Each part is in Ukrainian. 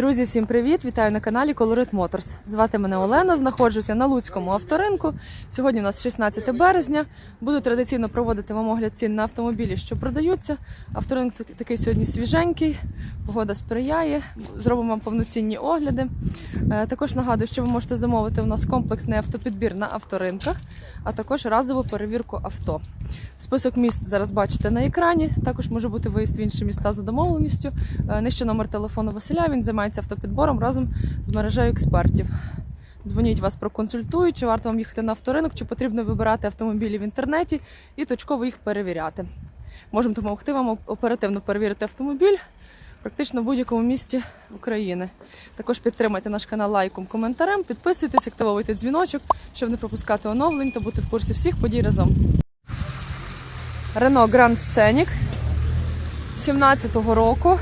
Друзі, всім привіт! Вітаю на каналі Colorit Motors. Звати мене Олена, знаходжуся на Луцькому авторинку. Сьогодні у нас 16 березня. Буду традиційно проводити вам огляд цін на автомобілі, що продаються. Авторинок такий сьогодні свіженький, погода сприяє. Зробимо вам повноцінні огляди. Е, Також нагадую, що ви можете замовити у нас комплексний автопідбір на авторинках, а також разову перевірку авто. Список міст зараз бачите на екрані. Також може бути виїзд в інші міста за домовленістю. Е, Нижче номер телефону Василя. Він займається автопідбором разом з мережею експертів. Дзвоніть вас проконсультують, чи варто вам їхати на авторинок, чи потрібно вибирати автомобілі в інтернеті і точково їх перевіряти. Можемо допомогти вам оперативно перевірити автомобіль практично в будь-якому місті України. Також підтримайте наш канал лайком, коментарем, підписуйтесь, активовуйте дзвіночок, щоб не пропускати оновлень та бути в курсі всіх подій разом. Renault Grand Scenic 17-го року.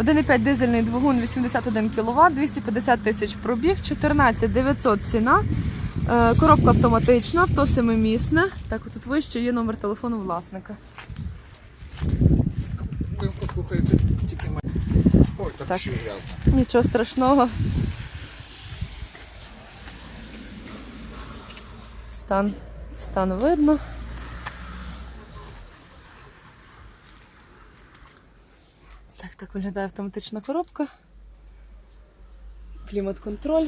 1,5 дизельний двигун 81 кВт, 250 тисяч пробіг, 14 900 ціна. Е, Коробка автоматична, авто семимісне. Так, тут вище є номер телефону власника. Мене. Ой, так, Так. грязно. Нічого страшного. Стан, стан видно. Так, виглядає автоматична коробка. Клімат-контроль.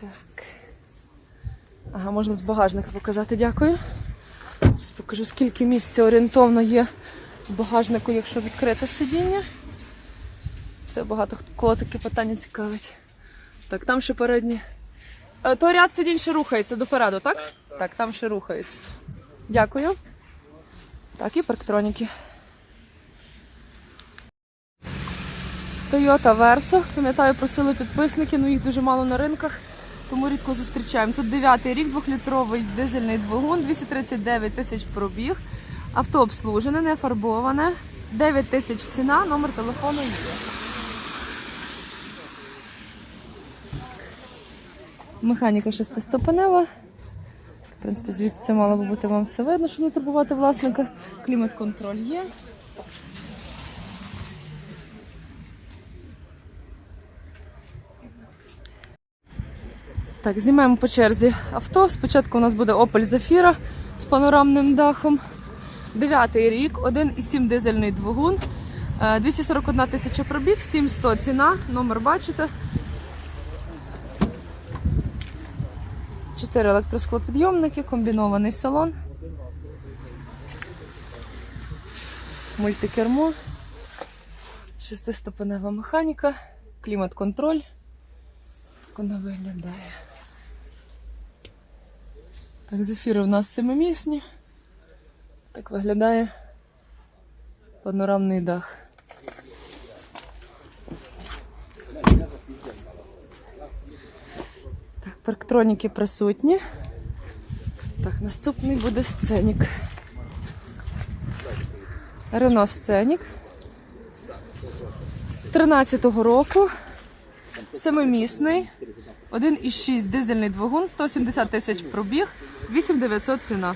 Так. Ага, можна з багажника показати, дякую. Зараз покажу, скільки місця орієнтовно є в багажнику, якщо відкрите сидіння. Це багато кого таке питання цікавить. Так, там ще передні. Е, То ряд сидінь ще рухається допереду, так? Так, там ще рухається. Дякую. Так, і парктроніки. Toyota Verso. Пам'ятаю, просили підписники, але їх дуже мало на ринках, тому рідко зустрічаємо. Тут 9 рік, двохлітровий дизельний двигун, 239 тисяч пробіг. Авто обслужене, не фарбоване. 9 тисяч ціна, номер телефону є. Механіка шестиступенева. В принципі, звідси мало би бути вам все видно, щоб не турбувати власника. Клімат-контроль є. Так, знімаємо по черзі авто. Спочатку у нас буде Opel Zafira з панорамним дахом. Дев'ятий рік, 1,7 дизельний двигун, е, 241 тисяча пробіг, 700 ціна, номер бачите. 4 електросклопідйомники, комбінований салон. Мультикермо, шестиступенева механіка, клімат-контроль. Так вона виглядає. Так, зефіри у нас семимісні. Так виглядає панорамний дах. Парктроніки присутні. Так, наступний буде сценік. Рено Сценік. 13-го року. Семимісний. 1,6 дизельний двигун, 170 тисяч пробіг, 8900 ціна.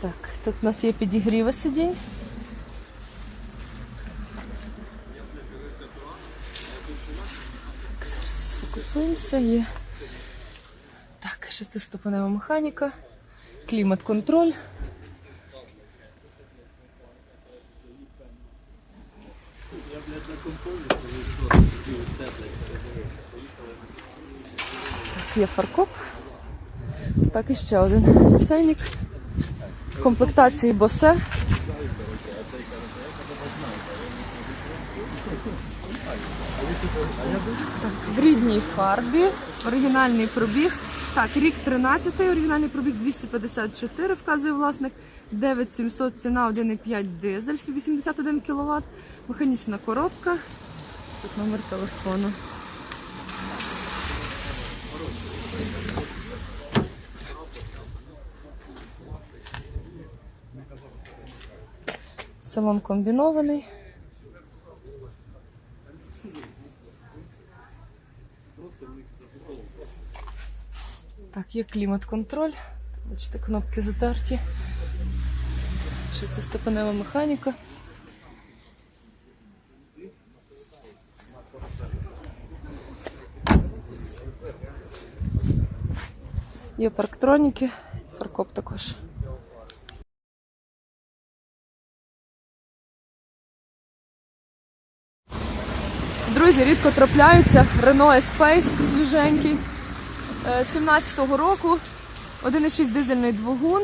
Так, тут у нас є підігріви сидінь. Так, зараз сфокусуємося. Є. Так, шестиступенева механіка, клімат-контроль. Так, є фаркоп. Так, і ще один сценік. Комплектації босе. Так, в рідній фарбі. Оригінальний пробіг. Так, рік 13, оригінальний пробіг 254, вказує власник. 9700 ціна 1,5 дизель, 81 кВт. Механічна коробка. Тут номер телефону. Салон комбінований. Є клімат-контроль. Бачите, кнопки затерті. Шестиступенева механіка. Є парктроніки, фаркоп також. Друзі, рідко трапляються Renault Espace свіженький е, 17-го року. 1,6 дизельний двигун,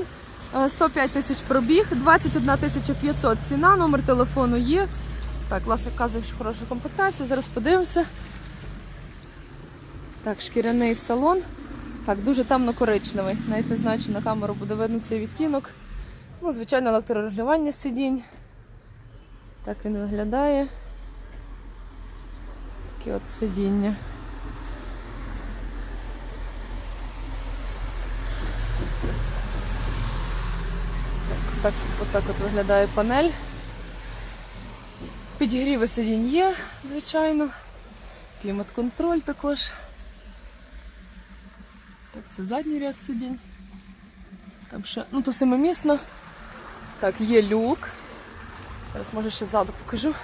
е, 105 тисяч пробіг, 21 тисяча 500 ціна, номер телефону є. Так, власне вказує, що хороша комплектація. Зараз подивимося. Так, шкіряний салон. Так, дуже темно-коричневий. Навіть не знаю, чи на камеру буде видно цей відтінок. Ну, звичайно, електрорегулювання сидінь. Так він виглядає. Такі от сидіння. Так, отак от виглядає панель. Підігріви сидінь є, звичайно. Клімат-контроль також. Так, це задній ряд сидінь. Там ще, ну то семимісно. Так, є люк. Зараз може ще ззаду покажу.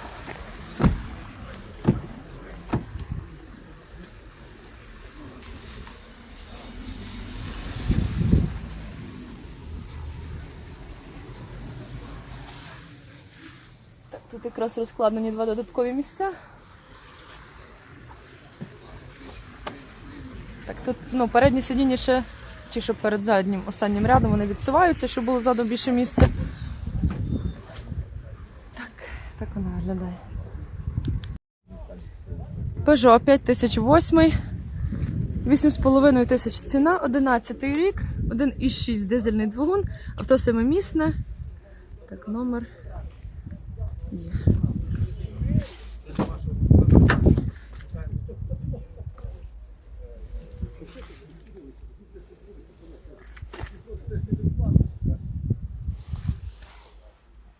Тут якраз розкладені два додаткові місця. Так, тут ну, передні сидіння ще ті, що перед заднім останнім рядом, вони відсуваються, щоб було ззаду більше місця. Так, так вона виглядає. Peugeot 5008. 8,5 тисяч ціна, 11 рік, 1,6 дизельний двигун, авто семимісне. Так, номер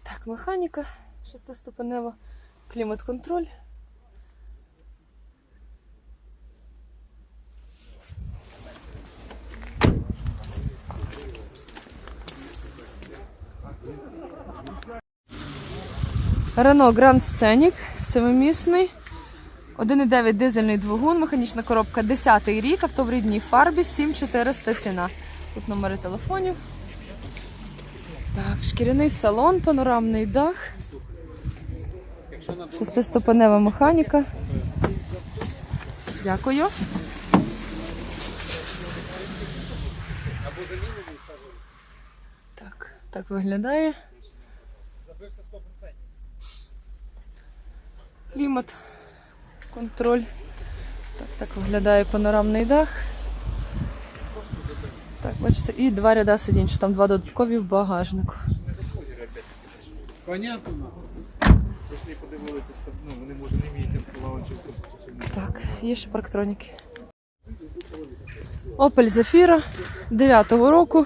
Так, механіка, шестиступенева, клімат-контроль. Renault Grand Scenic, семимісний. 1,9 дизельний двигун, механічна коробка 10 рік, авто в рідній фарбі, 7400 ціна. Тут номери телефонів. Так, шкіряний салон, панорамний дах. Шестиступенева механіка. Дякую. Так, так виглядає. Клімат, контроль. Так, так виглядає панорамний дах. Так, бачите, і два ряда сидінь, що там два додаткові в багажнику. Понятно. Пішли подивилися, ну, вони може не вміють лаванчик. Так, є ще парктроніки. Opel Zafira 9-го року.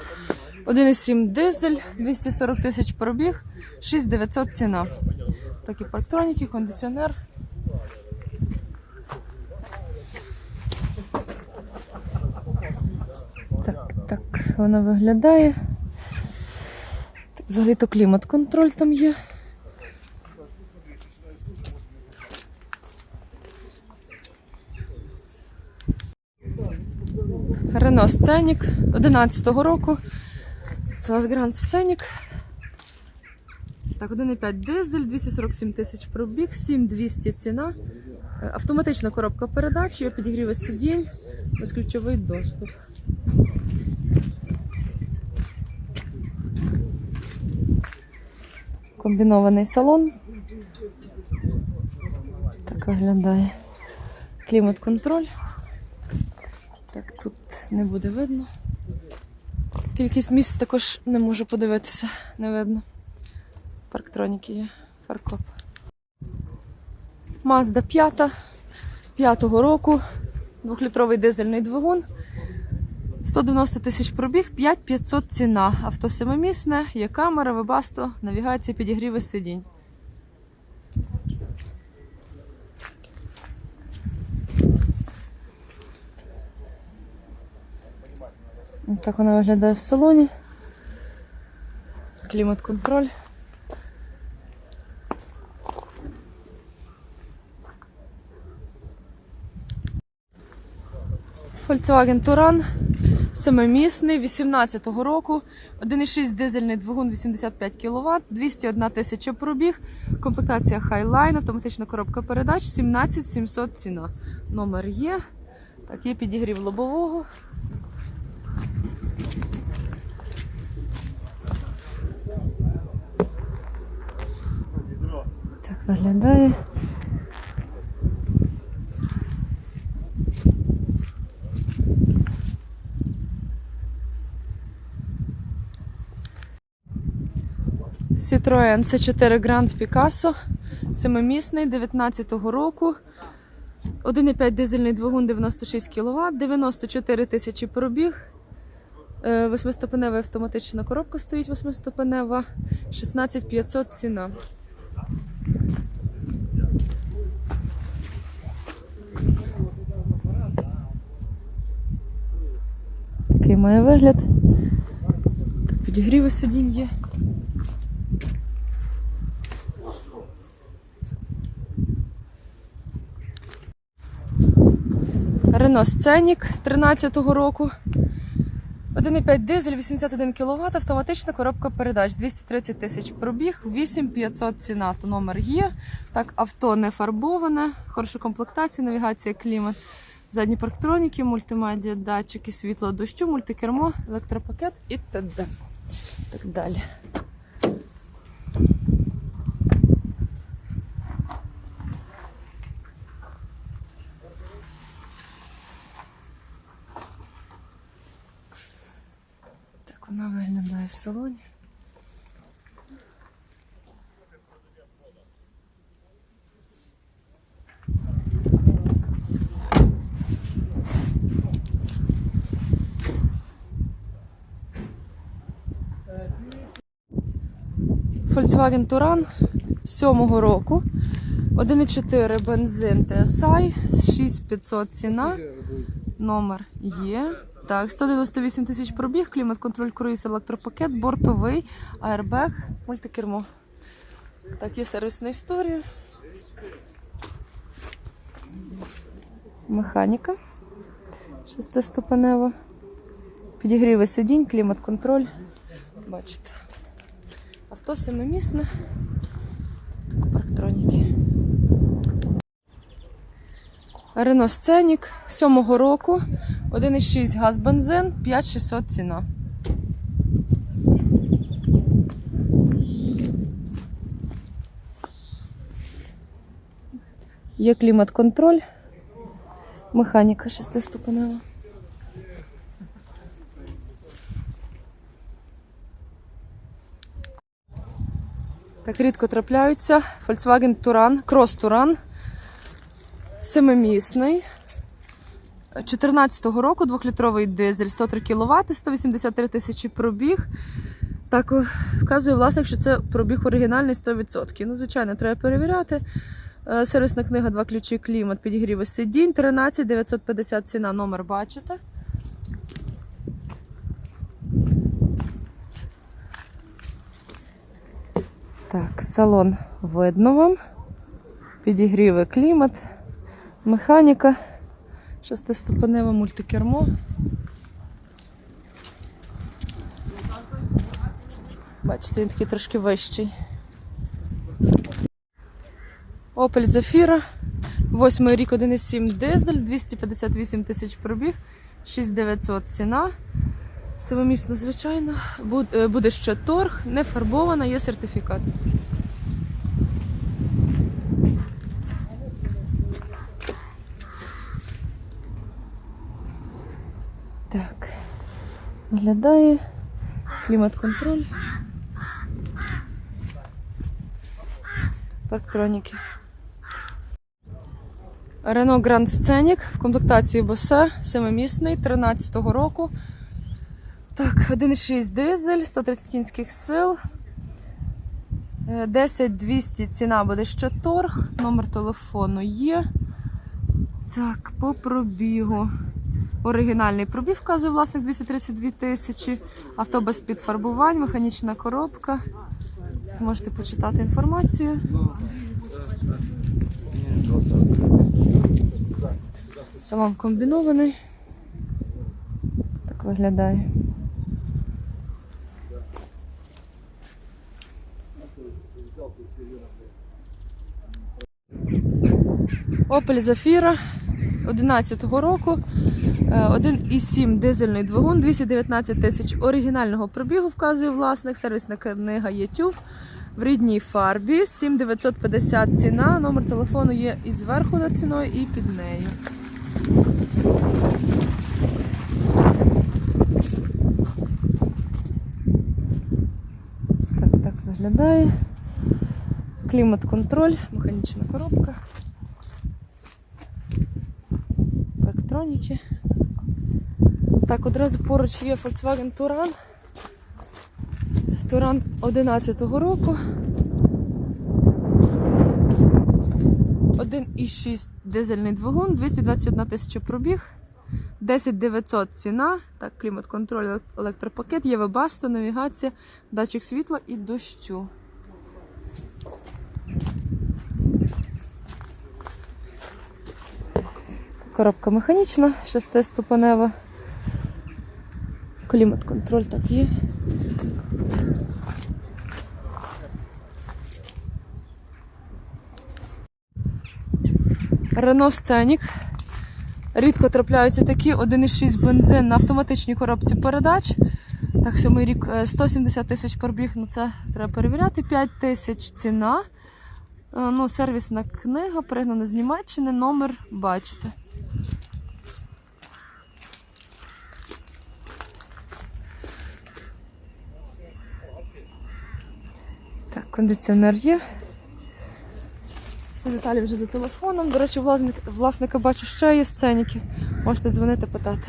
1,7 дизель, 240 тисяч пробіг, 6900 ціна. Такі парктроніки, кондиціонер. Так, так вона виглядає. Так, взагалі то клімат-контроль там є. Рено Сценік 11-го року. Це у нас Гранд Сценік. Так, 1,5 дизель, 247 тисяч пробіг, 7200 ціна. Е, Автоматична коробка передач, є підігріви сидінь, безключовий доступ. Комбінований салон. Так виглядає. Клімат-контроль. Так, тут не буде видно. Кількість місць також не можу подивитися, не видно. Парктроніки є, фаркоп. Mazda 5 5-го року, двохлітровий дизельний двигун. 190 тисяч пробіг, 5500 ціна. Авто семимісне, є камера, вебасто, навігація, підігріви сидінь. Так вона виглядає в салоні. Клімат-контроль. Volkswagen Touran, семимісний, 18-го року, 1,6 дизельний двигун 85 кВт, 201 тисяча пробіг, комплектація Highline, автоматична коробка передач, 17 700 ціна. Номер є. Так, є підігрів лобового. Так виглядає. Citroen C4 Grand Picasso, семимісний, 19-го року. 1,5 дизельний двигун 96 кВт, 94 тисячі пробіг. Е, Восьмиступенева автоматична коробка стоїть восьмиступенева, 16500 ціна. Такий має вигляд. Підігріви сидінь є. Renault Scenic 13-го року. 1,5 дизель, 81 кВт, автоматична коробка передач, 230 тисяч пробіг, 8500 ціна, то номер є. Так, авто не фарбоване, хороша комплектація, навігація, клімат, задні парктроніки, мультимедіа, датчики, світло дощу, мультикермо, електропакет і т.д. Так далі. Вона виглядає в салоні. Volkswagen Touran 7-го року. 1,4 бензин TSI, 6500 ціна. Номер є. Так, 198 тисяч пробіг, клімат-контроль, круїз, електропакет, бортовий, аербек, мультикермо. Так, є сервісна історія. Механіка. Шестиступенева. Підігріви сидінь, клімат-контроль. Бачите. Авто семимісне. Парктроніки. Рено Сценік 7-го року. 1,6 газ бензин, 5600 ціна. Є клімат-контроль. Механіка шестиступенева. Так рідко трапляються. Volkswagen Touran, Cross Touran. Семимісний. 14-го року двохлітровий дизель 103 кВт, 183 тисячі пробіг. Так вказує власник, що це пробіг оригінальний 100%. Ну, звичайно, треба перевіряти. Е, Сервісна книга, два ключі, клімат, підігріви сидінь, 13 950 ціна, номер бачите. Так, салон видно вам. Підігріви клімат, механіка. Шестиступеневе мультикермо. Бачите, він такий трошки вищий. Opel Zafira. Восьмий рік 1,7 дизель, 258 тисяч пробіг, 6900 ціна. Семимісна, звичайно. Е, Буде ще торг, не фарбована, є сертифікат. Так, виглядає клімат-контроль. Парктроніки. Renault Grand Scenic в комплектації Bose, семимісний, 13-го року. Так, 1,6 дизель, 130 кінських сил. Е, 10-200 ціна буде ще торг. Номер телефону є. Так, по пробігу. Оригінальний пробіг вказує власник 232 тисячі. Авто без підфарбувань, механічна коробка. Можете почитати інформацію. Салон комбінований. Так виглядає. Opel Zafira 11-го року. Е, 1,7 дизельний двигун, 219 тисяч оригінального пробігу вказує власник. Сервісна книга YouTube в рідній фарбі. 7950 ціна. Номер телефону є і зверху над ціною, і під нею. Так, так виглядає. Клімат-контроль, механічна коробка. Електроніки. Так, одразу поруч є Volkswagen Touran. Touran 11-го року. 1,6 дизельний двигун, 221 тисяча пробіг, 10 900 ціна, так, клімат-контроль, електропакет, є вебасто, навігація, датчик світла і дощу. Коробка механічна, шестиступенева. Клімат-контроль так є. Рено Сценік. Рідко трапляються такі 1,6 бензин на автоматичній коробці передач. Так, сьомий рік е, 170 тисяч пробіг, ну це треба перевіряти. 5 тисяч ціна. Е, Ну, сервісна книга, пригнана з Німеччини, номер бачите. Так, кондиціонер є. Всі деталі вже за телефоном. До речі, власник, власника бачу ще є сценіки. Можете дзвонити, питати.